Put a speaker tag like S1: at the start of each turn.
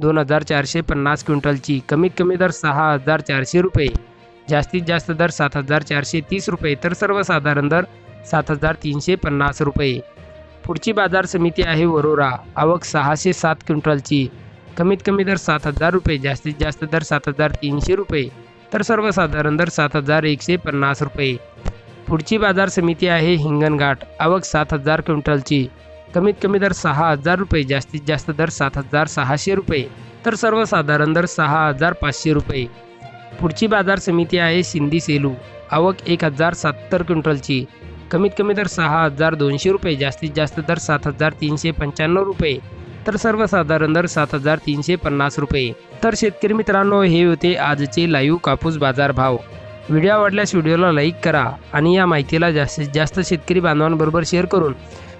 S1: दोन हजार चारशे पन्नास क्विंटलची कमीत कमी दर सहा हजार चारशे रुपये. जास्तीत जास्त दर सात हजार चारशे तीस रुपये. तर सर्वसाधारण दर सात हजार तीनशे पन्नास रुपये. पुढची बाजार समिती आहे वरोरा. आवक सहाशे सात क्विंटलची. कमीत कमी दर सात हजार रुपये. जास्तीत जास्त दर सात हजार तीनशे रुपये. तर सर्वसाधारण दर सात हजार एकशे पन्नास रुपये. पुढची बाजार समिती आहे हिंगणघाट. आवक सात हजार क्विंटलची. कमीत कमी दर सहा हजार रुपये जास्तीत जास्त दर सात हजार सहाशे रुपये तर सर्वसाधारण दर सहा हजार पाचशे रुपये. पुढची बाजार समिती आहे सिंधी सेलू. आवक एक हजार सत्तर क्विंटलची. कमीत कमी दर सहा हजार दोनशे रुपये जास्तीत जास्त दर सात हजार तीनशे पंच्याण्णव रुपये तर सर्वसाधारण दर सात हजार तीनशे पन्नास रुपये. तर शेतकरी मित्रांनो हे होते आजचे लाईव्ह कापूस बाजार भाव. व्हिडिओ आवडल्यास व्हिडिओला लाईक करा आणि या माहितीला जास्तीत जास्त शेतकरी बांधवांबरोबर शेअर करून